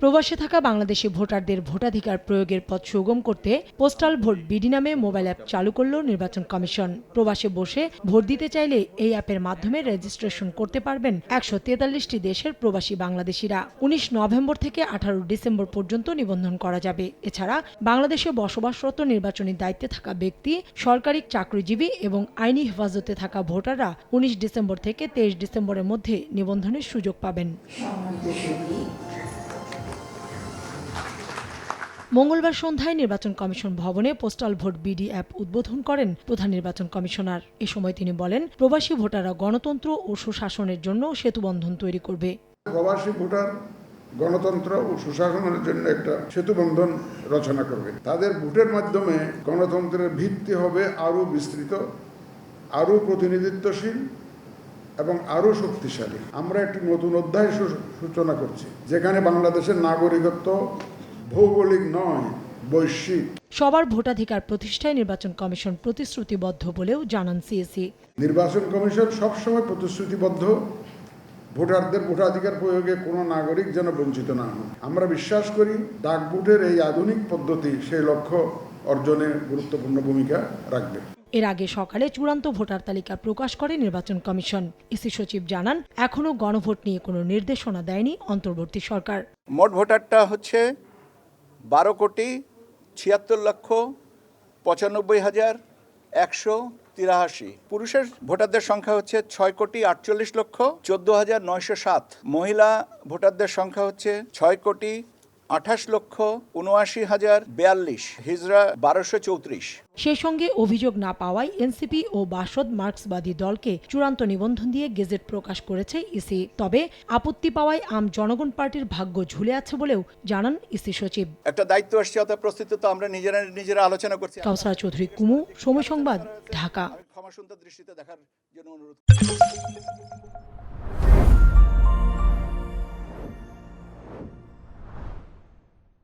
প্রবাসে থাকা বাংলাদেশি ভোটারদের ভোটাধিকার প্রয়োগের পথ সুগম করতে পোস্টাল ভোট বিডি নামে মোবাইল অ্যাপ চালু করল নির্বাচন কমিশন। প্রবাসে বসে ভোট দিতে চাইলে এই অ্যাপের মাধ্যমে রেজিস্ট্রেশন করতে পারবেন একশো তেতাল্লিশটি দেশের প্রবাসী বাংলাদেশিরা। উনিশ নভেম্বর থেকে আঠারো ডিসেম্বর পর্যন্ত নিবন্ধন করা যাবে। এছাড়া বাংলাদেশে বসবাসরত নির্বাচনী দায়িত্বে থাকা ব্যক্তি, সরকারি চাকরিজীবী এবং আইনি হেফাজতে থাকা ভোটাররা উনিশ ডিসেম্বর থেকে তেইশ ডিসেম্বরের মধ্যে নিবন্ধনের সুযোগ পাবেন। মঙ্গলবার সন্ধ্যায় নির্বাচন কমিশন ভবনে পোস্টাল ভোট বিডি অ্যাপ উদ্বোধন করেন প্রধান নির্বাচন কমিশনার। এ সময় তিনি বলেন, প্রবাসী ভোটাররা গণতন্ত্র ও সুশাসনের জন্য সেতুবন্ধন তৈরি করবে। প্রবাসী ভোটার গণতন্ত্র ও সুশাসনের জন্য একটা সেতুবন্ধন রচনা করবে। তাদের ভোটের মাধ্যমে গণতন্ত্রের ভিত্তি হবে আরও বিস্তৃত, আরও প্রতিনিধিত্বশীল এবং আরও শক্তিশালী। আমরা একটি নতুন অধ্যায় সূচনা করছি, যেখানে বাংলাদেশের নাগরিকত্ব ভৌগোলিক নয় বৈশ্বিক। সবার ভোটাধিকার প্রতিষ্ঠায় নির্বাচন কমিশন প্রতিশ্রুতিবদ্ধ বলেও জানান সিএসি। নির্বাচন কমিশন সবসময় প্রতিশ্রুতিবদ্ধ। ভোটারদের ভোটাধিকার প্রয়োগে কোনো নাগরিক যেন বঞ্চিত না হন। আমরা বিশ্বাস করি ডাক ভোটের এই আধুনিক পদ্ধতি সেই লক্ষ্য অর্জনে গুরুত্বপূর্ণ ভূমিকা রাখবে। এর আগে সকালে চূড়ান্ত ভোটার তালিকা প্রকাশ করে নির্বাচন কমিশন। ইসি সচিব জানান এখনও গণভোট নিয়ে কোনো নির্দেশনা দেয়নি অন্তর্বর্তী সরকার। মোট ভোটারটা হচ্ছে বারো কোটি ছিয়াত্তর লক্ষ পঁচানব্বই হাজার একশো তিরাশি। পুরুষের ভোটারদের সংখ্যা হচ্ছে ছয় কোটি আটচল্লিশ লক্ষ চোদ্দ হাজার নয়শো সাত। মহিলা ভোটারদের সংখ্যা হচ্ছে ছয় কোটি আঠাশ লক্ষ উনআশি হাজার বিয়াল্লিশ হিজরা বারোশো চৌত্রিশ। সেই সঙ্গে অভিযোগ না পাওয়ায় এনসিপি ও বাসদ মার্ক্সবাদী দলকে চূড়ান্ত নিবন্ধন দিয়ে গেজেট প্রকাশ করেছে ইসি। তবে আপত্তি পাওয়ায় আম জনগণ পার্টির ভাগ্য ঝুলে আছে বলেও জানান ইসি সচিব। একটা দায়িত্ব আসছে অত প্রস্তুত তো আমরা নিজেরা নিজেরা আলোচনা করছি। কাউসারা চৌধুরী কুমু সময় সংবাদ ঢাকা। আমি ক্ষমা সুন্দর দৃষ্টিতে দেখার জন্য অনুরোধ